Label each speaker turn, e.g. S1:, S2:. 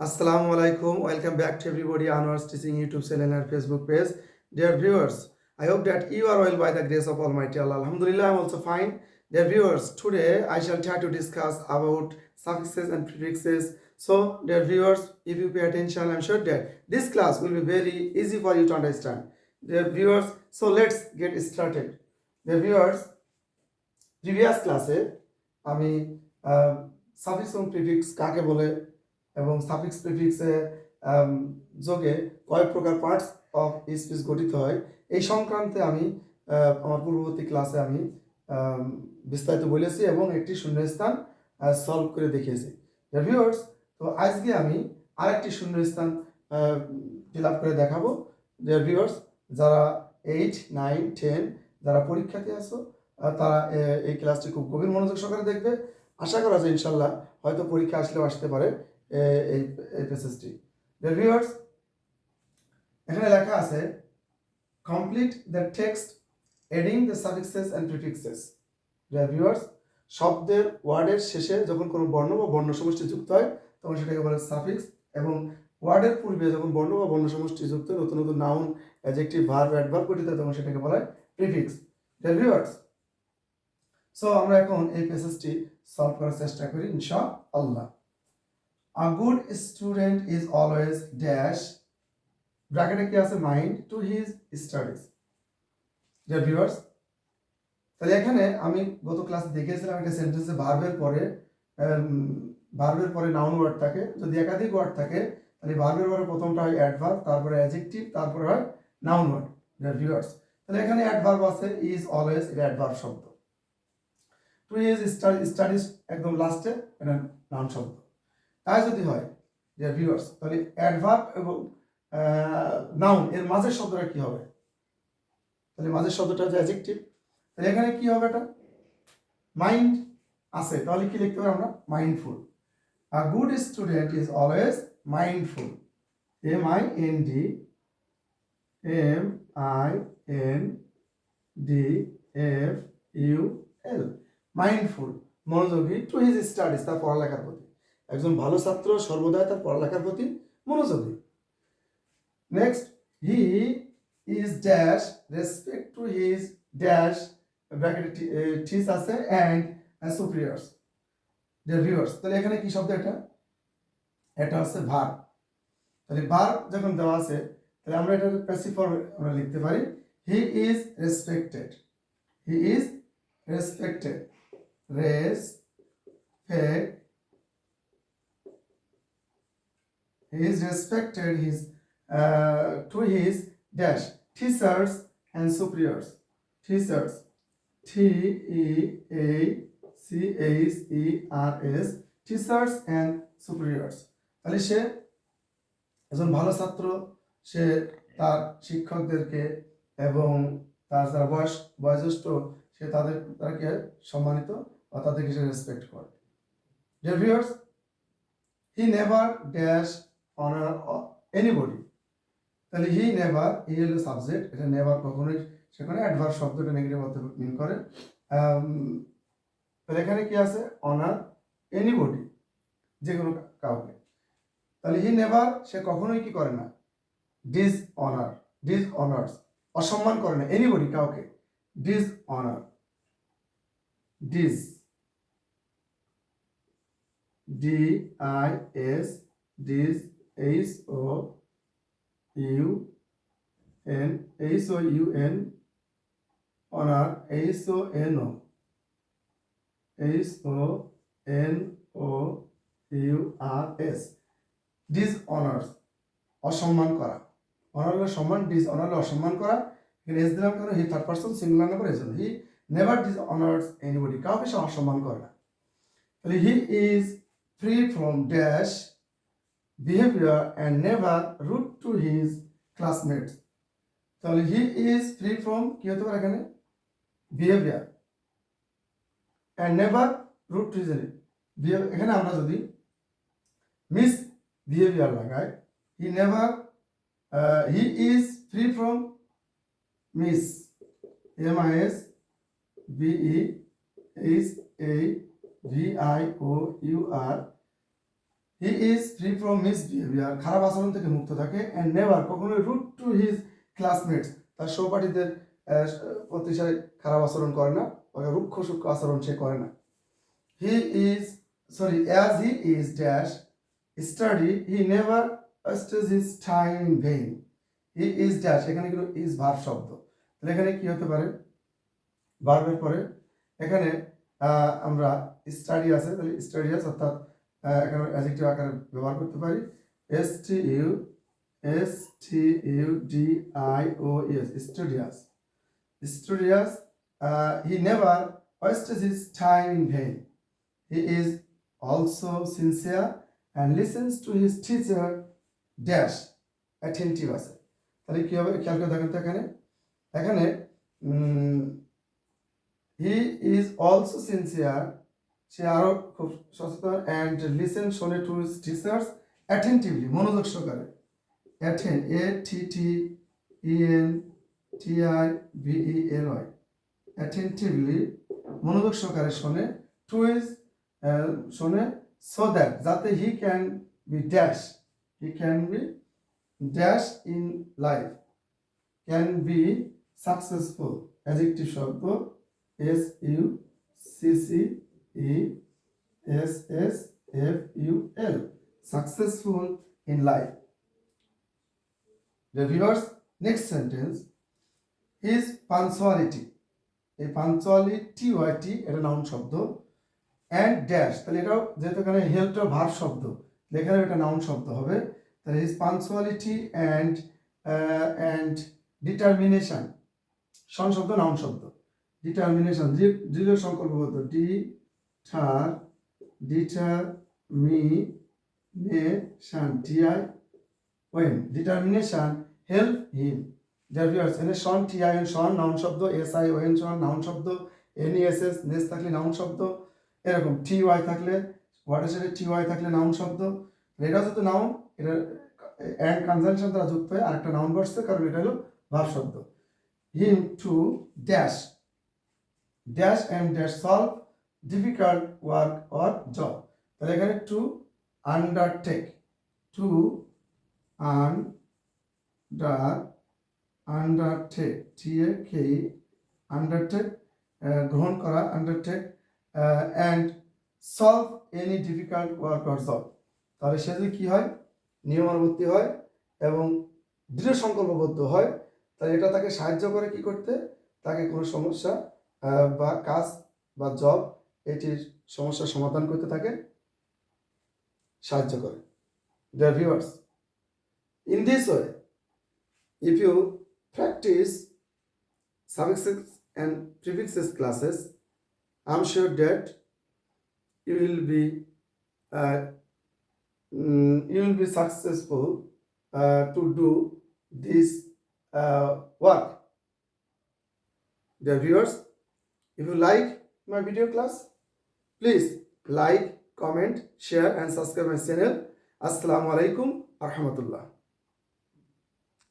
S1: Assalamu alaikum. Welcome back to everybody Anwar's Teaching YouTube channel and Facebook page. Dear viewers, I hope that you are well by the grace of Almighty Allah. Alhamdulillah, I'm also fine. Dear viewers, today I shall try to discuss about suffixes and prefixes. So, dear viewers, if you pay attention, I'm sure that this class will be very easy for you to understand. Dear viewers, so let's get started. Dear viewers, previous ক্লাসে আমি suffix এবং prefix কাকে বলে এবং suffix প্রিফিক্সে যোগে কয় প্রকার parts of speech গঠিত হয়। এই সংক্রান্তে আমি আমার পূর্ববর্তী ক্লাসে আমি বিস্তারিত বলেছি এবং একটি শূন্যস্থান সলভ করে দেখিয়েছি। ভিউয়ার্স তো আজকে আমি আরেকটি শূন্যস্থান ফিল আপ করে দেখাবো। যে ভিউয়ার্স যারা এইট নাইন টেন যারা পরীক্ষাতে আহ, তারা এই ক্লাসটি খুব গভীর মনোযোগ সহকারে দেখবে। আশা করা যায় ইনশাল্লাহ হয়তো পরীক্ষা আসলেও আসতে পারে। এই এই প্যাসেজটি ভিউয়ার্স এখানে লেখা আছে complete the text adding the suffixes and prefixes viewers শব্দের ওয়ার্ডের শেষে যখন কোনো বর্ণ বা বর্ণ সমষ্টি যুক্ত হয় তখন সেটাকে বলে সাফিক্স এবং ওয়ার্ডের পূর্বে যখন বর্ণ বা বর্ণ সমষ্টি যুক্ত হয়, নতুন নতুন নাউন অ্যাজেক্টিভ ভার্ব অ্যাডভার্ব গঠিত তখন সেটাকে বলা হয় প্রিফিক্স ভিউয়ার্স সো আমরা এখন এই প্যাসেজটি সলভ করার চেষ্টা করি ইনশা আল্লাহ a good student is always dash ব্র্যাকেটে কি আছে? Mind to his studies viewers তাহলে এখানে আমি গত ক্লাসে দেখিয়েছিলাম একটা সেন্টেন্সে ভার্বের পরে ভার্বের পরে নাউন ওয়ার্ড থাকে। যদি একাধিক ওয়ার্ড থাকে, তাহলে ভার্বের পরে প্রথমটা হয় অ্যাডভার্ব তারপরে অ্যাজেক্টিভ তারপরে হয় নাউন ওয়ার্ড ভিউয়ার্স তাহলে এখানে অ্যাডভার্ব আছে ইজ অলওয়েজ এটা অ্যাডভার্ব শব্দ। টু ইজ স্টাডিজ একদম লাস্টে এটা নাউন শব্দ। তাই যদি হয় যে ভিউয়ার্স তাহলে অ্যাডভার্ব এবং নাউন এর মাঝের শব্দটা কি হবে? তাহলে মাঝের শব্দটা হচ্ছে অ্যাজেক্টিভ তাহলে এখানে কি হবে এটা? মাইন্ড আছে, তাহলে কি লিখতে পারি আমরা? Mindful a good student is always mindful M I N D M I N D F U L mindful মনোযোগী টু হিজ স্টাডিজ তার পড়ালেখার প্রতি। একজন ভালো ছাত্র সর্বদাই তার পড়ালেখার প্রতি মনোযোগী। Next he is dash respect to his dash bracket ঠিস আছে অ্যান্ড সুপ্রিয়ার্স ডিয়ার ভিউয়ার্স তাহলে এখানে কি শব্দ এটা? এটা হচ্ছে ভার তাহলে ভার যখন দেওয়া আছে, তাহলে আমরা এটা প্যাসিভ আমরা লিখতে পারি। He is respected he is respected respect he is respected his uh, to his dash teachers and superiors teachers T E A C H E R S teachers and superiors তাহলে সে একজন ভালো ছাত্র সে তার শিক্ষকদেরকে এবং তার যারা বয়স বয়োজ্যেষ্ঠ সে তাদের তাদেরকে সম্মানিত বা তাদেরকে সে রেসপেক্ট করে Dear viewers, he never dash honor anybody. তাহলে হি নেভার ই হলো সাবজেক্ট এটা নেভার কখনোই সেখানে অ্যাডভার্স শব্দটা নেগেটিভ অর্থ মিন করে। তাহলে এখানে কি আছে? অনার এনিবডি যে কোনো কাউকে। তাহলে হি নেভার সে কখনোই কি করে না? ডিস অনার ডিস অনার্স অসম্মান করে না। এনিবডি কাউকে। Dis honour dis D I S dis H O U N H O U N honour H O N O H O N O U R S dis honours অসম্মান করা। Honour হলো সম্মান dish honour হলো অসম্মান করা। এখানে S দিলাম কেন? He third person singular number S he never dis honours anybody কাউকে সে অসম্মান করে না। তাহলে he is free from dash behavior and never rude to his classmates. তাহলে হি ইজ ফ্রি ফ্রম কি হতে পারে এখানে? Behaviour and never rude to his এখানে আমরা যদি মিস বিহেভিয়ার লাগাই he never he is free from mis M I S B E H A V I O U R he is free from misbehaviour খারাপ আচরণ থেকে মুক্ত থাকে and never কখনোই রুট টু হিজ ক্লাসমেটস তার সহপাঠীদের প্রতি খারাপ আচরণ করে না রুক্ষ সূক্ষ্ম আচরণ সে করে না। He is sorry as he is dash study he never wastage his time in vain he is dash এখানে কিন্তু ইজ ভার্ব শব্দ। তাহলে এখানে কি হতে পারে? ভার্বের পরে এখানে আমরা স্টাডি আছে, তাহলে স্টাডিয়াস অর্থাৎ এখানে অ্যাজেক্টিভ আকারে ব্যবহার করতে পারি। S T U S T U D I O S studious studious he never wastage his time in vain he is also sincere and listens to his teacher dash attentive আছে। তাহলে কী হবে? খেয়াল করে দেখেন তো এখানে। এখানে হি ইজ অলসো সিনসিয়ার সে আরও খুব সচেতন অ্যান্ড লিসেন শোনে টু টিচার্স অ্যাটেন্টিভলি মনোযোগ সহকারে। Atten A T T E N T I V E L Y attentively মনোযোগ সহকারে শোনে টু ইজ শোনে সো দ্যাট যাতে he can be dash he can be dash in life can be successful adjective শব্দ S U C C E S S F U L successful in life The viewers, next sentence is punctuality. এই punctuality ওয়াইটি এটা noun শব্দ and dash তাহলে এটাও যেহেতু এখানে হেল্পটা ভার শব্দ এখানে এটা নাউন শব্দ হবে। তাহলে is punctuality and and determination tion শব্দ নাউন শব্দ। ডিটারমিনেশন দৃঢ় সংকল্পবদ্ধ। ডি ঠার determination T I when determination help him যার ভিউয়ার্স এখানে tion T I N tion noun শব্দ এস আই ওয়েন শন নাউন শব্দ এন এস এস নেস থাকলে নাউন শব্দ, এরকম টি ওয়াই থাকলে ওয়ার্ডের সাথে টি ওয়াই থাকলে নাউন শব্দ এটা হচ্ছে নাউন এটা অ্যান্ড কনজাংশন দ্বারা যুক্ত হয়ে আরেকটা নাউন বসছে কারণ এটা হলো ভাব শব্দ। Him to dash dash and dash solve difficult work or job তাহলে এখানে to undertake to under undertake T A K undertake গ্রহণ করা undertake and solve any difficult work or job তাহলে সে যদি কী হয়? নিয়মানুবর্তী হয় এবং দৃঢ় সংকল্পবদ্ধ হয়। তাহলে এটা তাকে সাহায্য করে কি করতে? তাকে কোনো সমস্যা আহ, বা কাজ বা জব এটির সমস্যার সমাধান করতে থাকে, সাহায্য করে। The viewers in this way if you practise suffixes and prefixes classes I am sure that you will be you will be successful to do this work the viewers if you like my video class please like comment share and subscribe my channel আসসালামু আলাইকুম আহমতুল্লাহ